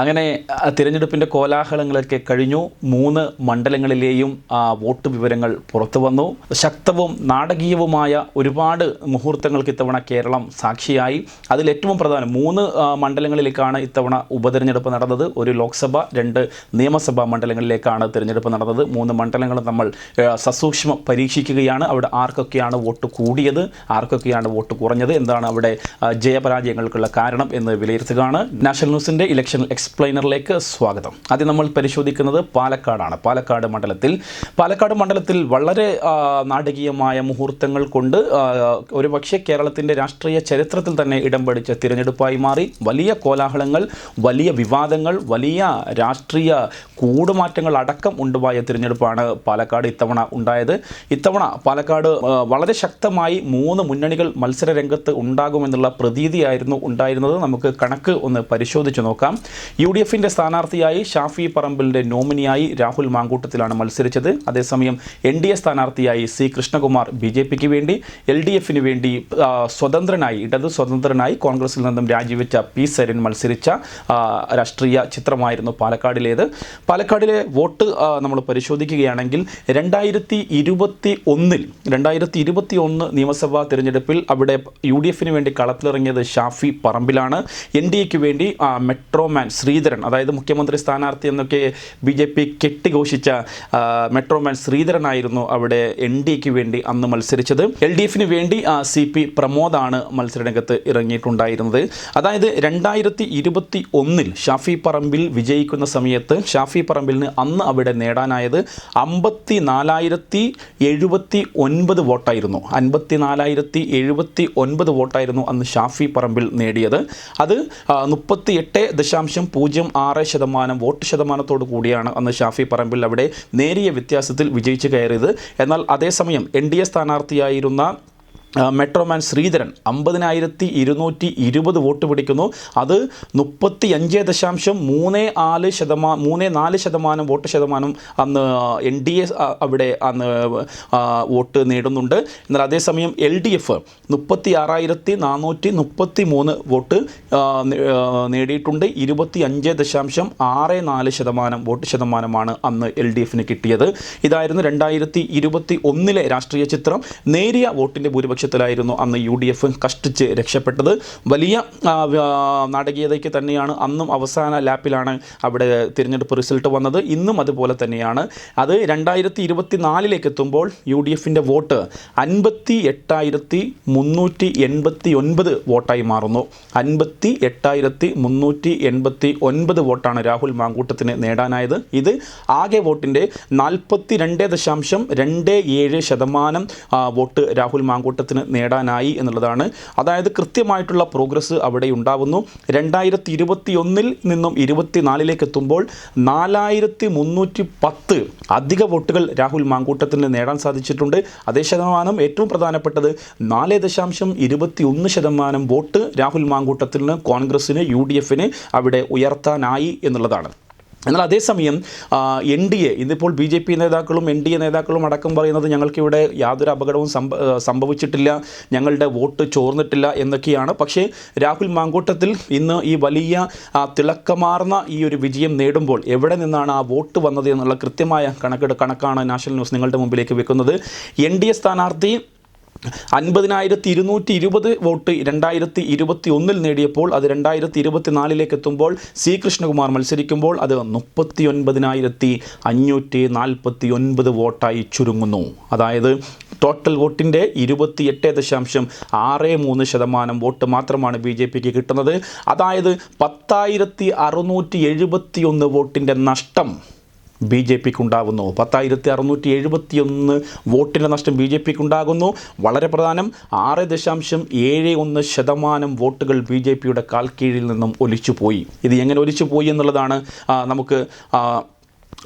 അങ്ങനെ തിരഞ്ഞെടുപ്പിന്റെ കോലാഹലങ്ങളൊക്കെ കഴിഞ്ഞു. മൂന്ന് മണ്ഡലങ്ങളിലെയും വോട്ട് വിവരങ്ങൾ പുറത്തു വന്നു. ശക്തവും നാടകീയവുമായ ഒരുപാട് മുഹൂർത്തങ്ങൾക്ക് ഇത്തവണ കേരളം സാക്ഷിയായി. അതിൽ ഏറ്റവും പ്രധാനം മൂന്ന് മണ്ഡലങ്ങളിലേക്കാണ് ഇത്തവണ ഉപതെരഞ്ഞെടുപ്പ് നടന്നത്. ഒരു ലോക്സഭ രണ്ട് നിയമസഭാ മണ്ഡലങ്ങളിലേക്കാണ് തിരഞ്ഞെടുപ്പ് നടന്നത്. മൂന്ന് മണ്ഡലങ്ങളും നമ്മൾ സസൂക്ഷ്മം പരീക്ഷിക്കുകയാണ്. അവിടെ ആർക്കൊക്കെയാണ് വോട്ട് കൂടിയത് ആർക്കൊക്കെയാണ് വോട്ട് കുറഞ്ഞത് എന്താണ് അവിടെ ജയപരാജയങ്ങൾക്കുള്ള കാരണം എന്ന് വിലയിരുത്തുകയാണ്. നാഷണൽ ന്യൂസിന്റെ ഇലക്ഷൻ എക്സ്പ്ലെയിനറിലേക്ക് സ്വാഗതം. ആദ്യം നമ്മൾ പരിശോധിക്കുന്നത് പാലക്കാടാണ്. പാലക്കാട് മണ്ഡലത്തിൽ പാലക്കാട് മണ്ഡലത്തിൽ വളരെ നാടകീയമായ മുഹൂർത്തങ്ങൾ കൊണ്ട് ഒരുപക്ഷെ കേരളത്തിന്റെ രാഷ്ട്രീയ ചരിത്രത്തിൽ തന്നെ ഇടം പിടിച്ച തിരഞ്ഞെടുപ്പായി മാറി. വലിയ കോലാഹലങ്ങൾ വലിയ വിവാദങ്ങൾ വലിയ രാഷ്ട്രീയ കൂടുമാറ്റങ്ങൾ അടക്കം ഉണ്ടായ തിരഞ്ഞെടുപ്പാണ് പാലക്കാട് ഇത്തവണ ഉണ്ടായത്. ഇത്തവണ പാലക്കാട് വളരെ ശക്തമായി മൂന്ന് മുന്നണികൾ മത്സര രംഗത്ത് ഉണ്ടാകുമെന്നുള്ള പ്രതീതിയായിരുന്നു ഉണ്ടായിരുന്നത്. നമുക്ക് കണക്ക് ഒന്ന് പരിശോധിച്ച് നോക്കാം. യു ഡി എഫിന്റെ സ്ഥാനാർത്ഥിയായി ഷാഫി പറമ്പിലിന്റെ നോമിനിയായി രാഹുൽ മാങ്കൂട്ടത്തിലാണ് മത്സരിച്ചത്. അതേസമയം എൻ ഡി എ സ്ഥാനാർത്ഥിയായി സി കൃഷ്ണകുമാർ ബി ജെ പിക്ക് വേണ്ടി എൽ ഡി എഫിന് വേണ്ടി സ്വതന്ത്രനായി ഇടത് സ്വതന്ത്രനായി കോൺഗ്രസിൽ നിന്നും രാജിവെച്ച പി സരിൻ മത്സരിച്ച രാഷ്ട്രീയ ചിത്രമായിരുന്നു പാലക്കാടിലേത്. പാലക്കാടിലെ വോട്ട് നമ്മൾ പരിശോധിക്കുകയാണെങ്കിൽ രണ്ടായിരത്തി ഇരുപത്തി ഒന്നിൽ രണ്ടായിരത്തി ഇരുപത്തി ഒന്ന് നിയമസഭാ തിരഞ്ഞെടുപ്പിൽ അവിടെ യു ഡി എഫിന് വേണ്ടി കളത്തിലിറങ്ങിയത് ഷാഫി പറമ്പിലാണ്. എൻ ഡി എക്ക് വേണ്ടി മെട്രോമാൻസ് മെട്രോമാൻ ശ്രീധരൻ അതായത് മുഖ്യമന്ത്രി സ്ഥാനാർത്ഥി എന്നൊക്കെ ബി ജെ പി കെട്ടിഘോഷിച്ച മെട്രോമാൻ ശ്രീധരനായിരുന്നു അവിടെ എൻ ഡി എക്ക് വേണ്ടി അന്ന് മത്സരിച്ചത്. എൽ ഡി എഫിന് വേണ്ടി സി പി പ്രമോദാണ് മത്സരരംഗത്ത് ഇറങ്ങിയിട്ടുണ്ടായിരുന്നത്. അതായത് രണ്ടായിരത്തി ഇരുപത്തി ഒന്നിൽ ഷാഫി പറമ്പിൽ വിജയിക്കുന്ന സമയത്ത് ഷാഫി പറമ്പിലിന് അന്ന് അവിടെ നേടാനായത് അമ്പത്തി നാലായിരത്തി എഴുപത്തി ഒൻപത് വോട്ടായിരുന്നു. അൻപത്തി നാലായിരത്തി എഴുപത്തി ഒൻപത് വോട്ടായിരുന്നു അന്ന് ഷാഫി പറമ്പിൽ നേടിയത്. അത് മുപ്പത്തി എട്ട് ദശാംശം പൂജ്യം ആറ് ശതമാനം വോട്ട് ശതമാനത്തോടു കൂടിയാണ് അന്ന് ഷാഫി പറമ്പിൽ അവിടെ നേരിയ വ്യത്യാസത്തിൽ വിജയിച്ചു കയറിയത്. എന്നാൽ അതേസമയം എൻ ഡി എ സ്ഥാനാർത്ഥിയായിരുന്ന മെട്രോമാൻ ശ്രീധരൻ അമ്പതിനായിരത്തി ഇരുന്നൂറ്റി ഇരുപത് വോട്ട് പിടിക്കുന്നു. അത് മുപ്പത്തി അഞ്ച് ദശാംശം മൂന്ന് നാല് ശതമാനം മൂന്ന് നാല് ശതമാനം വോട്ട് ശതമാനം അന്ന് എൻ ഡി എ അവിടെ അന്ന് വോട്ട് നേടുന്നുണ്ട്. എന്നാൽ അതേസമയം എൽ ഡി എഫ് മുപ്പത്തി ആറായിരത്തി നാനൂറ്റി മുപ്പത്തി മൂന്ന് വോട്ട് നേടിയിട്ടുണ്ട്. ഇരുപത്തി അഞ്ച് ദശാംശം ആറ് നാല് ശതമാനം വോട്ട് ശതമാനമാണ് അന്ന് എൽ ഡി എഫിന് കിട്ടിയത്. ഇതായിരുന്നു രണ്ടായിരത്തി ഇരുപത്തി ഒന്നിലെ രാഷ്ട്രീയ ചിത്രം. നേരിയ വോട്ടിന്റെ ഭൂരിപക്ഷത്തിലായിരുന്നു അന്ന് യു ഡി എഫ് കഷ്ടിച്ച് രക്ഷപ്പെട്ടത്. വലിയ നാടകീയതയ്ക്ക് തന്നെയാണ് അന്നും അവസാന ലാപ്പിലാണ് അവിടെ തിരഞ്ഞെടുപ്പ് റിസൾട്ട് വന്നത്. ഇന്നും അതുപോലെ തന്നെയാണ്. അത് രണ്ടായിരത്തി ഇരുപത്തി നാലിലേക്ക് എത്തുമ്പോൾ യു ഡി എഫിന്റെ വോട്ട് അൻപത്തി എട്ടായിരത്തി മുന്നൂറ്റി എൺപത്തി ഒൻപത് വോട്ടായി മാറുന്നു. അൻപത്തി എട്ടായിരത്തി മുന്നൂറ്റി എൺപത്തി ഒൻപത് വോട്ടാണ് രാഹുൽ മാങ്കൂട്ടത്തിന് നേടാനായത്. ഇത് ആകെ വോട്ടിന്റെ നാൽപ്പത്തി രണ്ട് ദശാംശം രണ്ട് ഏഴ് ശതമാനം വോട്ട് രാഹുൽ മാങ്കൂട്ടത്തിന് നേടാനായി എന്നുള്ളതാണ്. അതായത് കൃത്യമായിട്ടുള്ള പ്രോഗ്രസ് അവിടെ ഉണ്ടാവുന്നു. രണ്ടായിരത്തി ഇരുപത്തി ഒന്നിൽ നിന്നും ഇരുപത്തിനാലിലേക്ക് എത്തുമ്പോൾ നാലായിരത്തി മുന്നൂറ്റി പത്ത് അധിക വോട്ടുകൾ രാഹുൽ മാങ്കൂട്ടത്തിന് നേടാൻ സാധിച്ചിട്ടുണ്ട്. അതേ ശതമാനം ഏറ്റവും പ്രധാനപ്പെട്ടത് നാല് ദശാംശം ഇരുപത്തി ഒന്ന് ശതമാനം വോട്ട് രാഹുൽ മാങ്കൂട്ടത്തിന് കോൺഗ്രസ്സിന് യു ഡി എഫിന് അവിടെ ഉയർത്താനായി എന്നുള്ളതാണ്. എന്നാൽ അതേസമയം എൻ ഡി എ ഇന്നിപ്പോൾ ബി ജെ പി നേതാക്കളും എൻ ഡി എ നേതാക്കളും അടക്കം പറയുന്നത് ഞങ്ങൾക്കിവിടെ യാതൊരു അപകടവും സംഭ സംഭവിച്ചിട്ടില്ല ഞങ്ങളുടെ വോട്ട് ചോർന്നിട്ടില്ല എന്നൊക്കെയാണ്. പക്ഷേ രാഹുൽ മാങ്കൂട്ടത്തിൽ ഇന്ന് ഈ വലിയ തിളക്കമാർന്ന ഈ ഒരു വിജയം നേടുമ്പോൾ എവിടെ നിന്നാണ് ആ വോട്ട് വന്നത് എന്നുള്ള കൃത്യമായ കണക്കെടു കണക്കാണ് നാഷണൽ ന്യൂസ് നിങ്ങളുടെ മുമ്പിലേക്ക് വെക്കുന്നത്. എൻ ഡി എ സ്ഥാനാർത്ഥി അൻപതിനായിരത്തി ഇരുന്നൂറ്റി ഇരുപത് വോട്ട് രണ്ടായിരത്തി ഇരുപത്തി ഒന്നിൽ നേടിയപ്പോൾ അത് രണ്ടായിരത്തി ഇരുപത്തി നാലിലേക്ക് എത്തുമ്പോൾ സി കൃഷ്ണകുമാർ മത്സരിക്കുമ്പോൾ അത് മുപ്പത്തി ഒൻപതിനായിരത്തി അഞ്ഞൂറ്റി നാൽപ്പത്തി ഒൻപത് വോട്ടായി ചുരുങ്ങുന്നു. അതായത് ടോട്ടൽ വോട്ടിന്റെ ഇരുപത്തിയെട്ട് ദശാംശം ആറ് മൂന്ന് ശതമാനം വോട്ട് മാത്രമാണ് ബി ജെ പിക്ക് കിട്ടുന്നത്. അതായത് പത്തായിരത്തി അറുന്നൂറ്റി എഴുപത്തി ഒന്ന് വോട്ടിന്റെ നഷ്ടം ബി ജെ പിക്ക് ഉണ്ടാകുന്നു പത്തായിരത്തി അറുന്നൂറ്റി എഴുപത്തി ഒന്ന് വോട്ടിന്റെ നഷ്ടം ബി ജെ പിക്ക് ഉണ്ടാകുന്നു വളരെ പ്രധാനം ആറ് ദശാംശം ഏഴ് ഒന്ന് ശതമാനം വോട്ടുകൾ ബി ജെ പിയുടെ കാൽക്കീഴിൽ നിന്നും ഒലിച്ചുപോയി. ഇത് എങ്ങനെ ഒലിച്ചുപോയി എന്നുള്ളതാണ് നമുക്ക്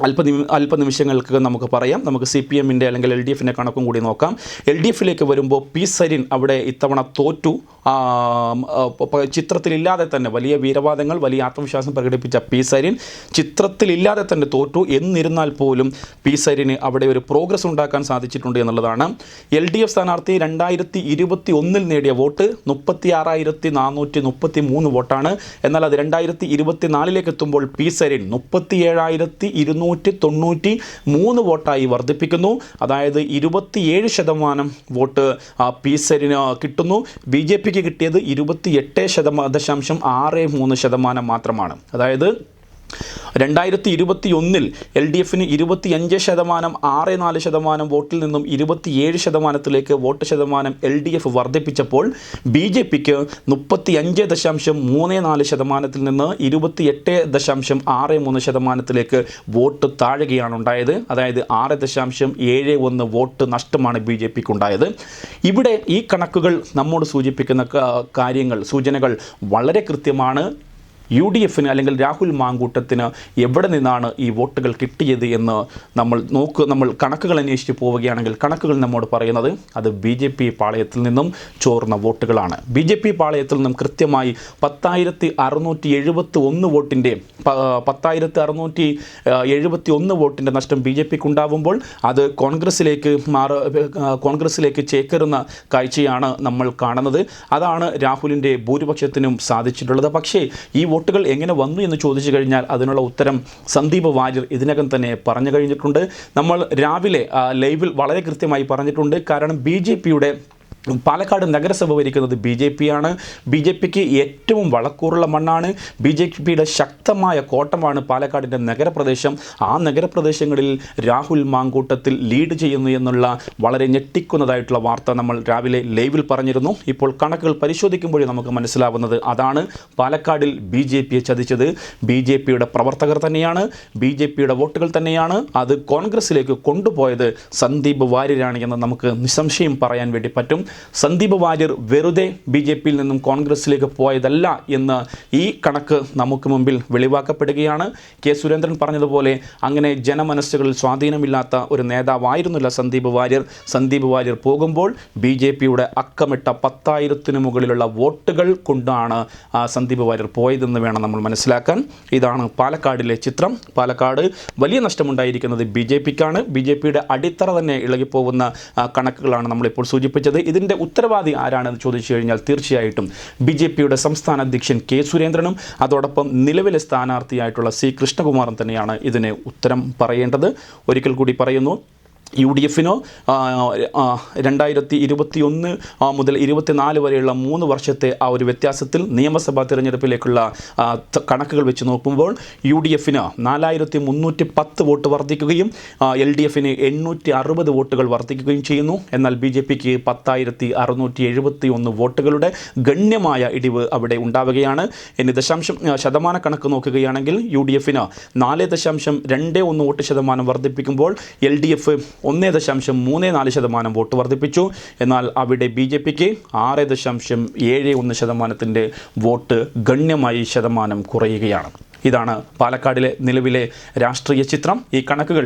അല്പനിമി അല്പനിമിഷങ്ങൾക്ക് നമുക്ക് പറയാം. നമുക്ക് സി പി എമ്മിന്റെ അല്ലെങ്കിൽ എൽ ഡി എഫിന്റെ കണക്കും കൂടി നോക്കാം. എൽ ഡി എഫിലേക്ക് വരുമ്പോൾ പി സരിൻ അവിടെ ഇത്തവണ തോറ്റു. ചിത്രത്തിലില്ലാതെ തന്നെ വലിയ വീരവാദങ്ങൾ വലിയ ആത്മവിശ്വാസം പ്രകടിപ്പിച്ച പി സരിൻ ചിത്രത്തിലില്ലാതെ തന്നെ തോറ്റു. എന്നിരുന്നാൽ പോലും പി സരിന് അവിടെ ഒരു പ്രോഗ്രസ് ഉണ്ടാക്കാൻ സാധിച്ചിട്ടുണ്ട് എന്നുള്ളതാണ്. എൽ ഡി എഫ് സ്ഥാനാർത്ഥി രണ്ടായിരത്തി ഇരുപത്തി ഒന്നിൽ നേടിയ വോട്ട് മുപ്പത്തി ആറായിരത്തി നാനൂറ്റി മുപ്പത്തി മൂന്ന് വോട്ടാണ്. എന്നാൽ അത് രണ്ടായിരത്തി ഇരുപത്തി നാലിലേക്ക് എത്തുമ്പോൾ പി സരിൻ മുപ്പത്തി ഏഴായിരത്തി ഇരുന്നൂറ്റി തൊണ്ണൂറ്റി മൂന്ന് വോട്ടായി വർദ്ധിപ്പിക്കുന്നു. അതായത് ഇരുപത്തിയേഴ് ശതമാനം വോട്ട് പി സരിന് കിട്ടുന്നു. ബി ജെ പിക്ക് കിട്ടിയത് ഇരുപത്തി എട്ട് ശതമാനം ദശാംശം ആറ് മൂന്ന് ശതമാനം മാത്രമാണ്. അതായത് രണ്ടായിരത്തി ഇരുപത്തി ഒന്നിൽ എൽ ഡി എഫിന് ഇരുപത്തിയഞ്ച് ശതമാനം ആറ് നാല് ശതമാനം വോട്ടിൽ നിന്നും ഇരുപത്തിയേഴ് ശതമാനത്തിലേക്ക് വോട്ട് ശതമാനം എൽ ഡി എഫ് വർദ്ധിപ്പിച്ചപ്പോൾ ബി ജെ പിക്ക് മുപ്പത്തി അഞ്ച് ദശാംശം മൂന്ന് നാല് ശതമാനത്തിൽ നിന്ന് ഇരുപത്തിയെട്ട് ദശാംശം ആറ് മൂന്ന് ശതമാനത്തിലേക്ക് വോട്ട് താഴുകയാണ് ഉണ്ടായത്. അതായത് ആറ് ദശാംശം ഏഴ് ഒന്ന് വോട്ട് നഷ്ടമാണ് ബി ജെ പിക്ക് ഉണ്ടായത് ഇവിടെ ഈ കണക്കുകൾ നമ്മോട് സൂചിപ്പിക്കുന്ന കാര്യങ്ങൾ സൂചനകൾ വളരെ കൃത്യമാണ്. യു ഡി എഫിന് അല്ലെങ്കിൽ രാഹുൽ മാങ്കൂട്ടത്തിന് എവിടെ നിന്നാണ് ഈ വോട്ടുകൾ കിട്ടിയത് എന്ന് നമ്മൾ നോക്ക് നമ്മൾ കണക്കുകൾ അന്വേഷിച്ച് പോവുകയാണെങ്കിൽ കണക്കുകൾ നമ്മോട് പറയുന്നത് അത് ബി ജെ പി പാളയത്തിൽ നിന്നും ചോർന്ന വോട്ടുകളാണ്. ബി ജെ പി പാളയത്തിൽ നിന്നും കൃത്യമായി പത്തായിരത്തി അറുന്നൂറ്റി എഴുപത്തി ഒന്ന് വോട്ടിന്റെ പത്തായിരത്തി അറുന്നൂറ്റി എഴുപത്തി ഒന്ന് വോട്ടിന്റെ നഷ്ടം ബി ജെ പിക്ക് ഉണ്ടാവുമ്പോൾ അത് കോൺഗ്രസിലേക്ക് മാറ ആ, കോൺഗ്രസിലേക്ക് ചേക്കേറുന്ന കാഴ്ചയാണ് നമ്മൾ കാണുന്നത്. അതാണ് രാഹുലിന്റെ ഭൂരിപക്ഷത്തിനും സാധിച്ചിട്ടുള്ളത്. പക്ഷേ ഈ വോട്ടുകൾ എങ്ങനെ വന്നു എന്ന് ചോദിച്ചു കഴിഞ്ഞാൽ അതിനുള്ള ഉത്തരം സന്ദീപ് വാര്യർ ഇതിനകം തന്നെ പറഞ്ഞു കഴിഞ്ഞിട്ടുണ്ട്. നമ്മൾ രാവിലെ ലൈവിൽ വളരെ കൃത്യമായി പറഞ്ഞിട്ടുണ്ട്. കാരണം ബി ജെ പിയുടെ പാലക്കാട് നഗരസഭ ഭരിക്കുന്നത് ബി ജെ പി ആണ് ബി ജെ പിക്ക് ഏറ്റവും വളക്കൂറുള്ള മണ്ണാണ്. ബി ജെ പിയുടെ ശക്തമായ കോട്ടമാണ് പാലക്കാടിന്റെ നഗരപ്രദേശം. ആ നഗരപ്രദേശങ്ങളിൽ രാഹുൽ മാങ്കൂട്ടത്തിൽ ലീഡ് ചെയ്യുന്നു എന്നുള്ള വളരെ ഞെട്ടിക്കുന്നതായിട്ടുള്ള വാർത്ത നമ്മൾ രാവിലെ ലൈവിൽ പറഞ്ഞിരുന്നു. ഇപ്പോൾ കണക്കുകൾ പരിശോധിക്കുമ്പോഴേ നമുക്ക് മനസ്സിലാവുന്നത് അതാണ് പാലക്കാടിൽ ബി ജെ പിയെ ചതിച്ചത്. ബി ജെ പിയുടെ പ്രവർത്തകർ തന്നെയാണ്. ബി ജെ പിയുടെ വോട്ടുകൾ തന്നെയാണ്. അത് കോൺഗ്രസിലേക്ക് കൊണ്ടുപോയത് സന്ദീപ് വാര്യരാണ് എന്ന് നമുക്ക് നിസ്സംശയം പറയാൻ വേണ്ടി പറ്റും. സന്ദീപ് വാര്യർ വെറുതെ ബി ജെ പിയിൽ നിന്നും കോൺഗ്രസിലേക്ക് പോയതല്ല എന്ന് ഈ കണക്ക് നമുക്ക് മുമ്പിൽ വെളിവാക്കപ്പെടുകയാണ്. കെ സുരേന്ദ്രൻ പറഞ്ഞതുപോലെ അങ്ങനെ ജനമനസ്സുകളിൽ സ്വാധീനമില്ലാത്ത ഒരു നേതാവായിരുന്നില്ല സന്ദീപ് വാര്യർ. സന്ദീപ് വാര്യർ പോകുമ്പോൾ ബി ജെ പിയുടെ അക്കമിട്ട പത്തായിരത്തിന് മുകളിലുള്ള വോട്ടുകൾ കൊണ്ടാണ് സന്ദീപ് വാര്യർ പോയതെന്ന് വേണം നമ്മൾ മനസ്സിലാക്കാൻ. ഇതാണ് പാലക്കാടിലെ ചിത്രം. പാലക്കാട് വലിയ നഷ്ടമുണ്ടായിരിക്കുന്നത് ബി ജെ പിക്കാണ്. ബി ജെ പിയുടെ അടിത്തറ തന്നെ ഇളകിപ്പോകുന്ന കണക്കുകളാണ് നമ്മളിപ്പോൾ സൂചിപ്പിച്ചത്. ഇതിന്റെ ഉത്തരവാദി ആരാണെന്ന് ചോദിച്ചു കഴിഞ്ഞാൽ തീർച്ചയായിട്ടും ബി ജെ പിയുടെ സംസ്ഥാന അധ്യക്ഷൻ കെ സുരേന്ദ്രനും അതോടൊപ്പം നിലവിലെ സ്ഥാനാർത്ഥിയായിട്ടുള്ള സി കൃഷ്ണകുമാറും തന്നെയാണ് ഇതിന് ഉത്തരം പറയേണ്ടത്. ഒരിക്കൽ കൂടി പറയുന്നു യു ഡി എഫിനോ രണ്ടായിരത്തി ഇരുപത്തി ഒന്ന് മുതൽ ഇരുപത്തിനാല് വരെയുള്ള മൂന്ന് വർഷത്തെ ആ ഒരു വ്യത്യാസത്തിൽ നിയമസഭാ തിരഞ്ഞെടുപ്പിലേക്കുള്ള കണക്കുകൾ വെച്ച് നോക്കുമ്പോൾ യു ഡി എഫിന് നാലായിരത്തി മുന്നൂറ്റി പത്ത് വോട്ട് വർദ്ധിക്കുകയും എൽ ഡി എഫിന് എണ്ണൂറ്റി അറുപത് വോട്ടുകൾ വർദ്ധിക്കുകയും ചെയ്യുന്നു. എന്നാൽ ബി ജെ പിക്ക് പത്തായിരത്തി അറുന്നൂറ്റി എഴുപത്തി ഒന്ന് വോട്ടുകളുടെ ഗണ്യമായ ഇടിവ് അവിടെ ഉണ്ടാവുകയാണ്. ഇനി ദശാംശം ശതമാന കണക്ക് നോക്കുകയാണെങ്കിൽ യു ഡി എഫിന് നാല് ദശാംശം രണ്ട് ഒന്ന് വോട്ട് ശതമാനം വർദ്ധിപ്പിക്കുമ്പോൾ എൽ ഡി എഫ് ഒന്ന് ദശാംശം മൂന്ന് നാല് ശതമാനം വോട്ട് വർദ്ധിപ്പിച്ചു. എന്നാൽ അവിടെ ബി ജെ പിക്ക് ആറ് ദശാംശം ഏഴ് ഒന്ന് ശതമാനത്തിന്റെ വോട്ട് ഗണ്യമായി ശതമാനം കുറയുകയാണ്. ഇതാണ് പാലക്കാടിലെ നിലവിലെ രാഷ്ട്രീയ ചിത്രം. ഈ കണക്കുകൾ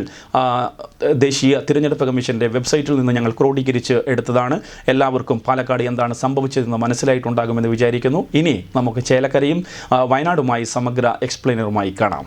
ദേശീയ തിരഞ്ഞെടുപ്പ് കമ്മീഷന്റെ വെബ്സൈറ്റിൽ നിന്ന് ഞങ്ങൾ ക്രോഡീകരിച്ച് എടുത്തതാണ്. എല്ലാവർക്കും പാലക്കാട് എന്താണ് സംഭവിച്ചതെന്ന് മനസ്സിലായിട്ടുണ്ടാകുമെന്ന് വിചാരിക്കുന്നു. ഇനി നമുക്ക് ചേലക്കരയും വയനാടുമായി സമഗ്ര എക്സ്പ്ലെയിനറുമായി കാണാം.